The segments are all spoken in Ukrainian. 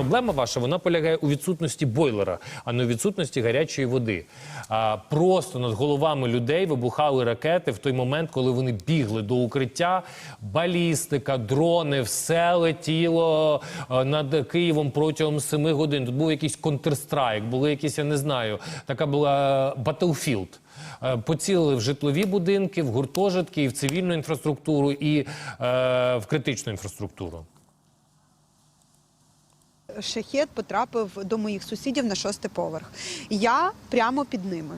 проблема ваша вона полягає у відсутності бойлера, а не у відсутності гарячої води. А, просто над головами людей вибухали ракети в той момент, коли вони бігли до укриття. Балістика, дрони, все летіло над Києвом протягом семи годин. Тут був якийсь контрстрайк, були якісь, я не знаю, така була. Е, Поцілили в житлові будинки, в гуртожитки, і в цивільну інфраструктуру, і е, в критичну інфраструктуру. Шахет потрапив до моїх сусідів на шостий поверх. Я прямо під ними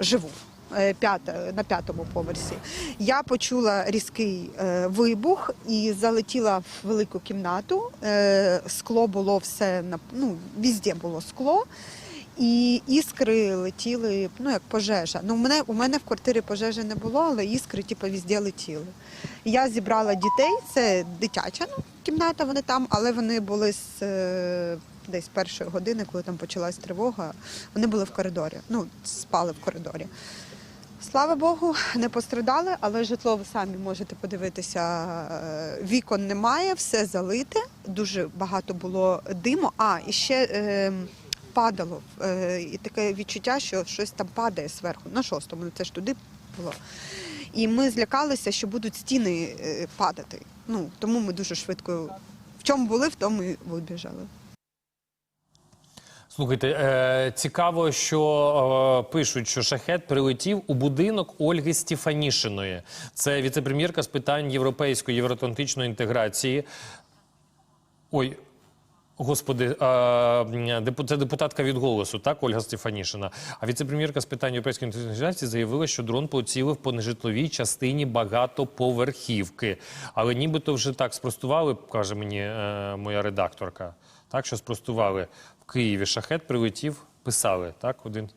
живу. е, П'ята, на п'ятому поверсі. Я почула різкий е, вибух і залетіла в велику кімнату. Е, скло було все на ну, везде було скло. І іскри летіли, ну як пожежа. Ну, у мене, у мене в квартирі пожежі не було, але іскри типу, везде летіли. Я зібрала дітей, це дитяча ну, кімната, вони там, але вони були з е, десь першої години, коли там почалась тривога. Вони були в коридорі, ну, спали в коридорі. Слава Богу, не пострадали, але житло ви самі можете подивитися. е, Вікон немає, все залите. Дуже багато було диму. А і ще е, падало. Е, і таке відчуття, що щось там падає зверху. На шостому, ну, це ж туди було. І ми злякалися, що будуть стіни е, падати. Ну тому ми дуже швидко в чому були, в тому і вибіжали. Слухайте, е, цікаво, що е, пишуть, що шахет прилетів у будинок Ольги Стефанішиної. Це віцепрем'єрка з питань європейської євроатлантичної інтеграції. Ой. Господи, це депутатка від голосу, так, Ольга Стефанішина. А віцепрем'єрка з питань європейської інтеграції заявила, що дрон поцілив по нежитловій частині багатоповерхівки. Але нібито вже так спростували, каже мені е, моя редакторка. Так, що спростували в Києві шахет прилетів, писали, так, один.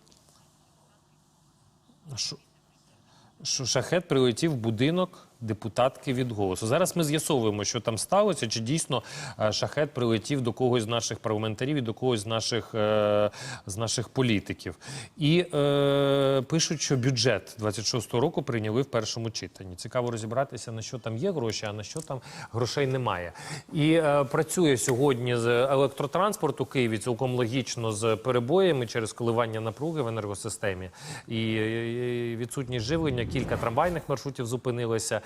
Шахет прилетів в будинок депутатки від голосу. Зараз ми з'ясовуємо, що там сталося, чи дійсно е, шахет прилетів до когось з наших парламентарів і до когось з наших, е, з наших політиків. І е, пишуть, що бюджет 26-го року прийняли в першому читанні. Цікаво розібратися, на що там є гроші, а на що там грошей немає. І е, працює сьогодні з електротранспорту Києві цілком логічно з перебоями через коливання напруги в енергосистемі і е, відсутність живлення. Кілька трамвайних маршрутів зупинилися, е,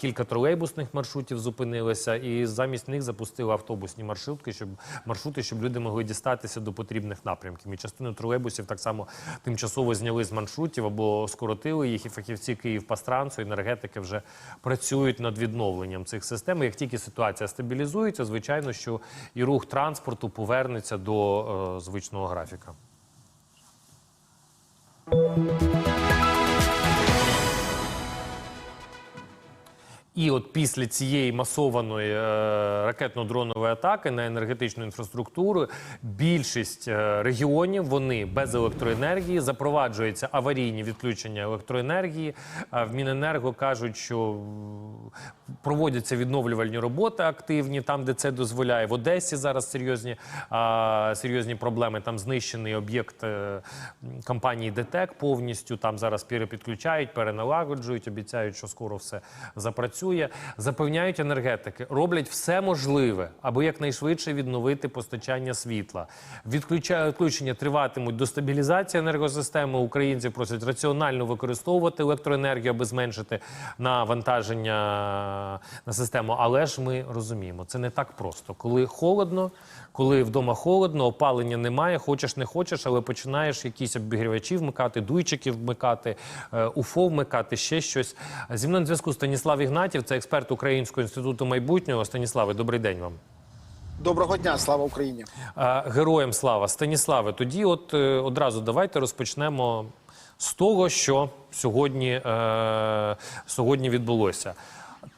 кілька тролейбусних маршрутів зупинилися, і замість них запустили автобусні маршрутки, щоб маршрути, щоб люди могли дістатися до потрібних напрямків. І частину тролейбусів так само тимчасово зняли з маршрутів або скоротили їх. І фахівці Київпастрансу, енергетики вже працюють над відновленням цих систем. І Як тільки ситуація стабілізується, звичайно, що і рух транспорту повернеться до е, звичного графіка. І от після цієї масованої е, ракетно-дронової атаки на енергетичну інфраструктуру більшість е, регіонів вони без електроенергії запроваджуються аварійні відключення електроенергії. Е, в Міненерго кажуть, що проводяться відновлювальні роботи активні там, де це дозволяє. В Одесі зараз серйозні, серйозні проблеми. Там знищений об'єкт компанії ДТЕК повністю. Там зараз перепідключають, переналагоджують, обіцяють, що скоро все запрацює. Запевняють енергетики, роблять все можливе, аби якнайшвидше відновити постачання світла. Відключа- Відключення триватимуть до стабілізації енергосистеми. Українці просять раціонально використовувати електроенергію, аби зменшити навантаження на систему. Але ж ми розуміємо, це не так просто. Коли холодно, коли вдома холодно, опалення немає, хочеш не хочеш, але починаєш якісь обігрівачі вмикати, дуйчики вмикати, е, УФО вмикати, ще щось. Зі мною на зв'язку Станіслав Ігнатів, це експерт Українського інституту майбутнього. Станіславе, добрий день вам. Доброго дня, слава Україні. Героям слава. Станіславе, тоді от е, одразу давайте розпочнемо з того, що сьогодні, е, сьогодні відбулося.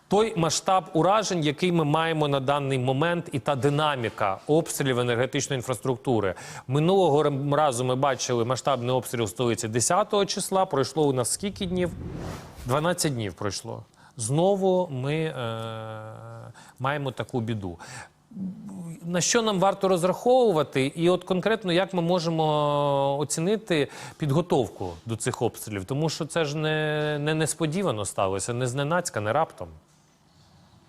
Той масштаб уражень, який ми маємо на даний момент, і та динаміка обстрілів енергетичної інфраструктури. Минулого разу ми бачили масштабний обстріл столиці 10 числа. Пройшло у нас скільки днів? 12 днів пройшло. Знову ми е, маємо таку біду на що нам варто розраховувати, і от конкретно як ми можемо оцінити підготовку до цих обстрілів, тому що це ж не, не несподівано сталося, не зненацька, не раптом.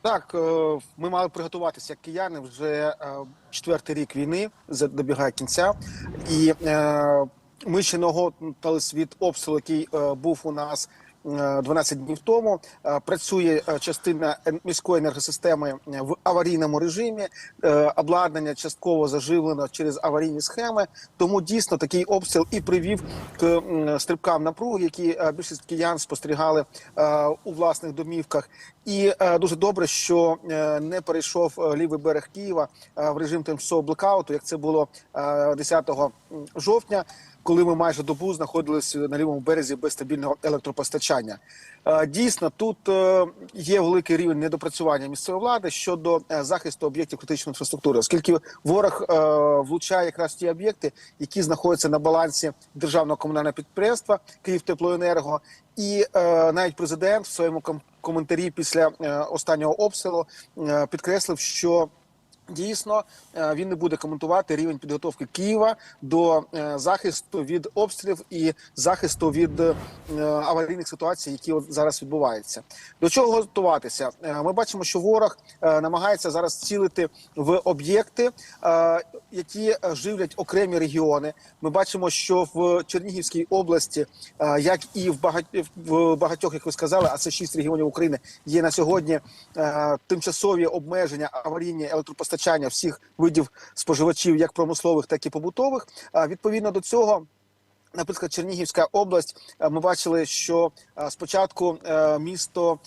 Так, е, ми мали приготуватися як кияни вже е, четвертий рік війни добігає кінця, і е, ми ще наготувалися від обстрілу, який був у нас. Е, 12 днів тому Е, працює е, частина міської енергосистеми е, в аварійному режимі. Е, Обладнання частково заживлено через аварійні схеми. Тому дійсно такий обстріл і привів к стрибкам напруги, які е, більшість киян спостерігали е, у власних домівках. І е, дуже добре, що е, не перейшов е, лівий берег Києва е, в режим тимчасового блекауту, як це було е, 10 жовтня, коли ми майже добу знаходилися на лівому березі без стабільного електропостачання. Е, Дійсно, тут е, є великий рівень недопрацювання місцевої влади щодо е, захисту об'єктів критичної інфраструктури, оскільки ворог влучає якраз ті об'єкти, які знаходяться на балансі державного комунального підприємства Київтеплоенерго, і навіть президент в своєму коментарі після останнього обстрілу підкреслив, що Дійсно, е, він не буде коментувати рівень підготовки Києва до е, захисту від обстрілів і захисту від е, аварійних ситуацій, які от зараз відбуваються. До чого готуватися? Ми бачимо, що ворог намагається зараз цілити в об'єкти, які живлять окремі регіони. Ми бачимо, що в Чернігівській області, як і в багатьох, як ви сказали, а це шість регіонів України, є на сьогодні тимчасові обмеження аварійні електропостачання всіх видів споживачів, як промислових, так і побутових. Відповідно до цього. Наприклад, Чернігівська область. Ми бачили, що спочатку е, місто,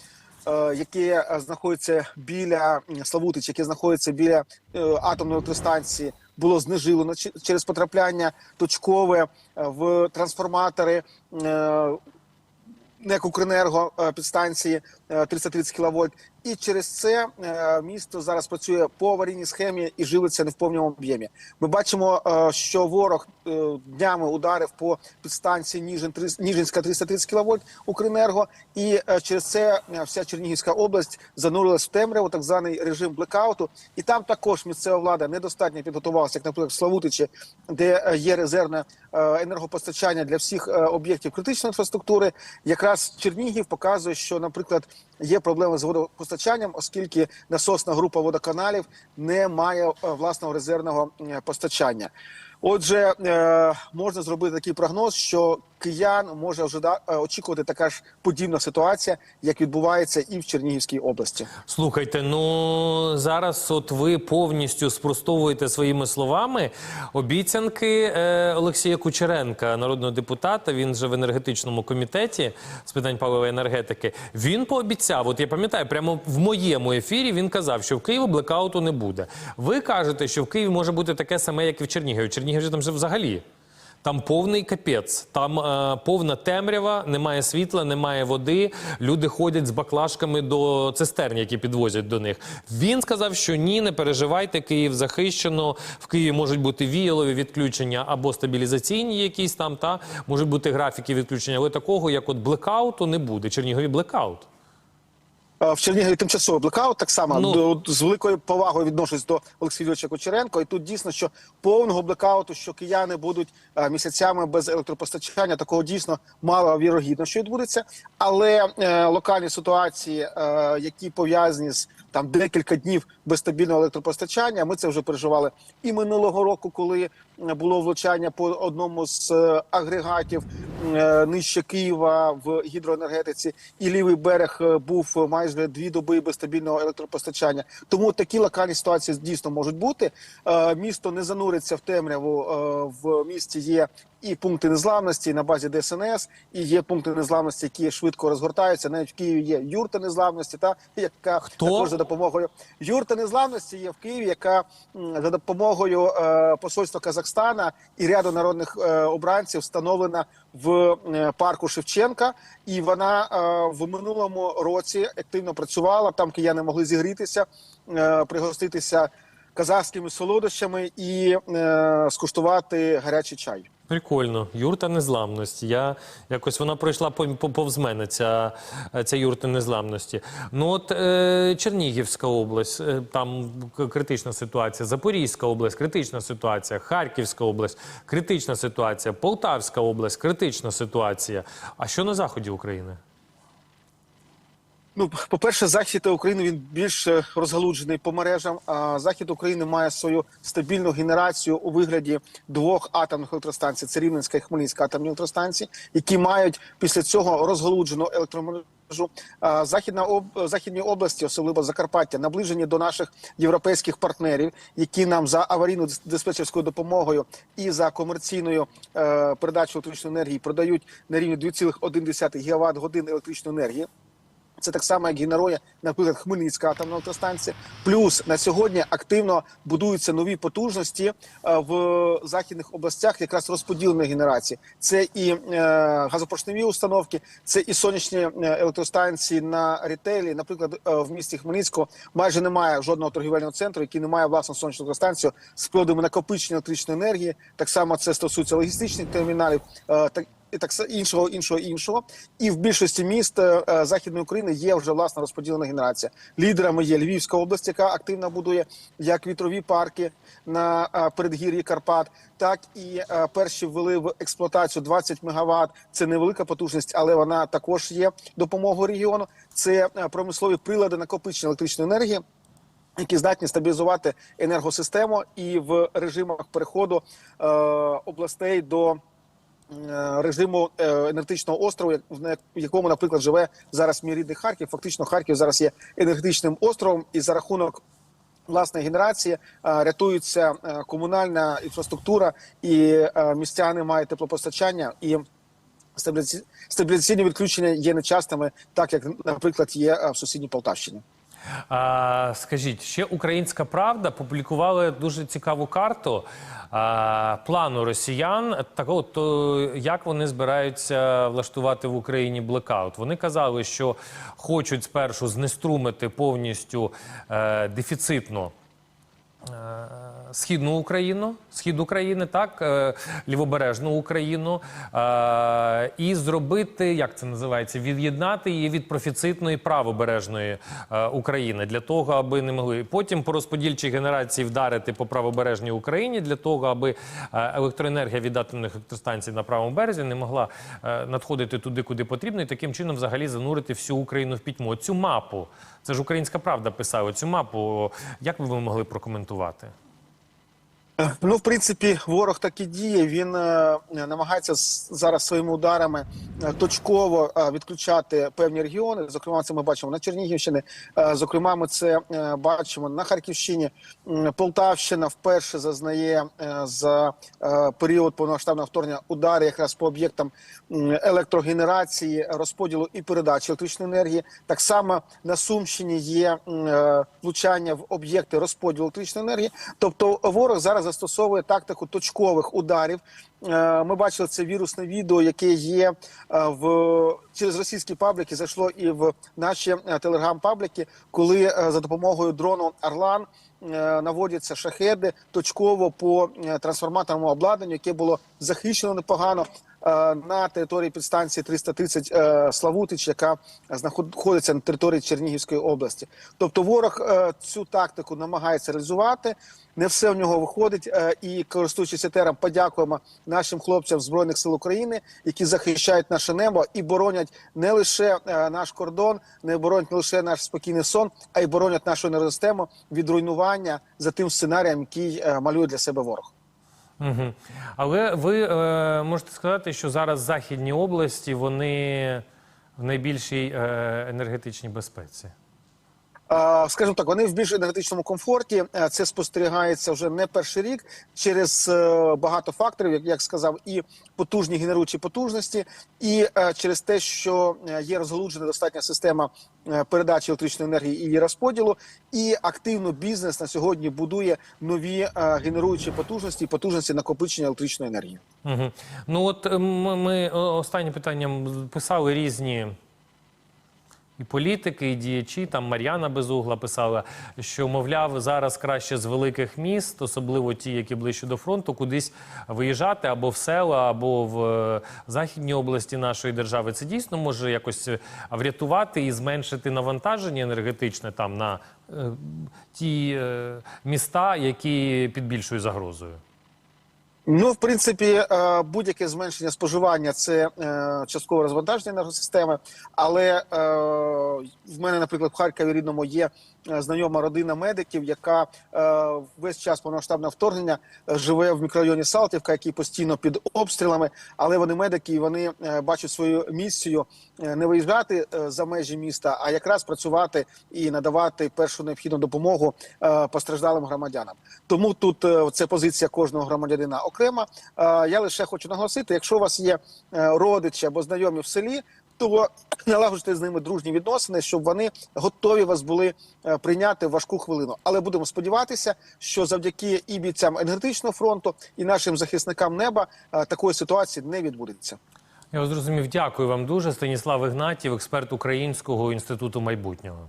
е, яке знаходиться біля Славутич, яке знаходиться біля е, атомної електростанції, було знежилено через потрапляння точкове в трансформатори. Е, НЕК «Укренерго» е, підстанції е, 330 кВт. І через це е, місто зараз працює по аварійній схемі і живиться не в повному об'ємі. Ми бачимо, е, що ворог е, днями ударив по підстанції Ніжин, Ніжинська 330 кВт «Укренерго», і е, через це е, вся Чернігівська область занурилась в темряву, так званий режим блекауту. І там також місцева влада недостатньо підготувалася, як, наприклад, в Славутичі, де е, є резервне е, енергопостачання для всіх е, об'єктів критичної інфраструктури. Якраз Чернігів показує, що, наприклад, є проблеми з водопостачанням, оскільки насосна група водоканалів не має е, власного резервного е, постачання. Отже, е, можна зробити такий прогноз, що киян може е, очікувати така ж подібна ситуація, як відбувається і в Чернігівській області. Слухайте, ну зараз от ви повністю спростовуєте своїми словами обіцянки е, Олексія Кучеренка, народного депутата. Він же в енергетичному комітеті з питань паливої енергетики. Він пообіцяв, от я пам'ятаю, прямо в моєму ефірі він казав, що в Києві блекауту не буде. Ви кажете, що в Києві може бути таке саме, як і в Чернігові. В Чернігові ж там же взагалі. Там повний капець, там е, повна темрява, немає світла, немає води. Люди ходять з баклажками до цистерн, які підвозять до них. Він сказав, що ні, не переживайте, Київ захищено. В Києві можуть бути віялові відключення або стабілізаційні якісь там, та можуть бути графіки відключення, але такого, як от блекауту, не буде. Чернігові блекаут. Е, В Чернігові тимчасовий блекаут так само Ну. до, з великою повагою відношусь до Олексія Юрійовича Кучеренко. І тут дійсно, що повного блекауту, що кияни будуть е, місяцями без електропостачання, такого дійсно мало вірогідно, що відбудеться. Але е, локальні ситуації, е, які пов'язані з там декілька днів без стабільного електропостачання, ми це вже переживали і минулого року, коли е, було влучання по одному з е, агрегатів е, нижче Києва в гідроенергетиці, і лівий берег е, був майже дві доби без стабільного електропостачання. Тому такі локальні ситуації дійсно можуть бути. Місто не зануриться в темряву. В місті є і пункти незламності на базі ДСНС, і є пункти незламності, які швидко розгортаються. Навіть в Києві є юрта незламності, та яка Хто? також за допомогою юрта незламності є в Києві, яка за допомогою посольства Казахстана і ряду народних е, обранців встановлена в е, парку Шевченка, і вона е, в минулому році активно працювала. Там кияни могли зігрітися, пригоститися казахськими солодощами і скуштувати гарячий чай. Прикольно, юрта незламності. Я якось вона пройшла по- по- повз мене. Ця, ця юрта незламності. Ну от е, Чернігівська область, е, там критична ситуація. Запорізька область, критична ситуація. Харківська область, критична ситуація. Полтавська область, критична ситуація. А що на заході України? Ну, по-перше, захід України він більш е, розгалуджений по мережам. А захід України має свою стабільну генерацію у вигляді двох атомних електростанцій: це Рівненська і Хмельницька атомні електростанції, які мають після цього розгалуджену електромережу. Західна об західні області, особливо Закарпаття, наближені до наших європейських партнерів, які нам за аварійну диспетчерською допомогою і за комерційною е, передачу електричної енергії продають на рівні 2,1 ГВт годин електричної енергії. Це так само, як генерує, наприклад, Хмельницька атомна електростанція. Плюс на сьогодні активно будуються нові потужності е, в західних областях, якраз розподіленої генерації. Це і е, газопоршневі установки, це і сонячні е, електростанції на ретейлі. Наприклад, в місті Хмельницького майже немає жодного торгівельного центру, який не має власну сонячну електростанцію з приладами накопичення електричної енергії. Так само це стосується логістичних терміналів. І так іншого, іншого, іншого. І в більшості міст е, е, західної України є вже власна розподілена генерація. Лідерами є Львівська область, яка активно будує як вітрові парки на е, передгір'ї Карпат, так і перші ввели в експлуатацію 20 МВт. Це невелика потужність, але вона також є допомогою регіону. Це промислові прилади накопичення електричної енергії які здатні стабілізувати енергосистему і в режимах переходу е, областей до режиму е, енергетичного острову, в якому, наприклад, живе зараз мій рідний Харків. Фактично, Харків зараз є енергетичним островом, і за рахунок власної генерації е, рятується е, комунальна інфраструктура, і е, містяни мають теплопостачання і. Стабілізаційні відключення є нечастими, так як, наприклад, є е, в сусідній Полтавщині. А, скажіть, ще Українська Правда публікували дуже цікаву карту а, плану росіян. Так от, то як вони збираються влаштувати в Україні блекаут? Вони казали, що хочуть спершу знеструмити повністю е, дефіцитну е, східну Україну, схід України, так, е, лівобережну Україну, е, і зробити, як це називається, від'єднати її від профіцитної правобережної е, України для того, аби не могли потім по розподільчій генерації вдарити по правобережній Україні для того, аби електроенергія від атомних електростанцій на правому березі не могла надходити туди, куди потрібно, і таким чином взагалі занурити всю Україну в пітьму. Цю мапу, це ж Українська Правда писала цю мапу. Як би ви могли прокоментувати? Ну, в принципі, ворог так і діє. Він е, намагається зараз своїми ударами е, точково е, відключати певні регіони. Зокрема, це ми бачимо на Чернігівщині. Зокрема, ми це бачимо на Харківщині. Полтавщина вперше зазнає за період повномасштабного вторгнення удари якраз по об'єктам електрогенерації, розподілу і передачі електричної енергії. Так само на Сумщині є влучання в об'єкти розподілу електричної енергії. Тобто ворог зараз застосовує тактику точкових ударів. Е, Ми бачили це вірусне відео, яке є е, в через російські пабліки. Зайшло і в наші е, телеграм-пабліки, коли за допомогою дрону Орлан е, наводяться шахеди точково по трансформаторному обладнанню, яке було захищено непогано на території підстанції 330 е, Славутич, яка знаходиться на території Чернігівської області. Тобто, ворог е, цю тактику намагається реалізувати. Не все в нього виходить. е, І користуючись етером, подякуємо нашим хлопцям збройних сил України, які захищають наше небо і боронять не лише е, наш кордон, не боронять не лише наш спокійний сон, а й боронять нашу енергосистему від руйнування за тим сценарієм, який е, малює для себе ворог. Угу. Але ви е, можете сказати, що зараз західні області вони в найбільшій е, енергетичній безпеці. Скажімо так, вони в більш енергетичному комфорті. Е, Це спостерігається вже не перший рік через е, багато факторів, як, сказав, і потужні генеруючі потужності, і е, через те, що є розгалуджена достатня система передачі електричної енергії і її розподілу, і активно бізнес на сьогодні будує нові генеруючі потужності і потужності накопичення електричної енергії. Угу. Ну от ми, останнім питанням писали різні. І політики, і діячі, там Мар'яна Безугла писала, що мовляв зараз краще з великих міст, особливо ті, які ближче до фронту, кудись виїжджати або в села, або в е, західній області нашої держави. Це дійсно може якось е, врятувати і зменшити навантаження енергетичне там на е, ті міста, які під більшою загрозою. Ну, в принципі, е, будь-яке зменшення споживання це е, часткове розвантаження енергосистеми. Але е, в мене, наприклад, в Харкові рідному є знайома родина медиків, яка е, весь час повномасштабного вторгнення е, живе в мікрорайоні Салтівка, який постійно під обстрілами. Але вони медики, і вони е, бачать свою місію е, не виїжджати е, за межі міста, а якраз працювати і надавати першу необхідну допомогу е, постраждалим громадянам. Тому тут е, це позиція кожного громадянина окрема. Е, Я лише хочу наголосити: якщо у вас є е, родичі або знайомі в селі. То налагодити з ними дружні відносини, щоб вони готові вас були е, прийняти в важку хвилину. Але будемо сподіватися, що завдяки і бійцям енергетичного фронту, і нашим захисникам неба е, такої ситуації не відбудеться. Я зрозумів. Дякую вам дуже. Станіслав Ігнатів, експерт Українського інституту майбутнього.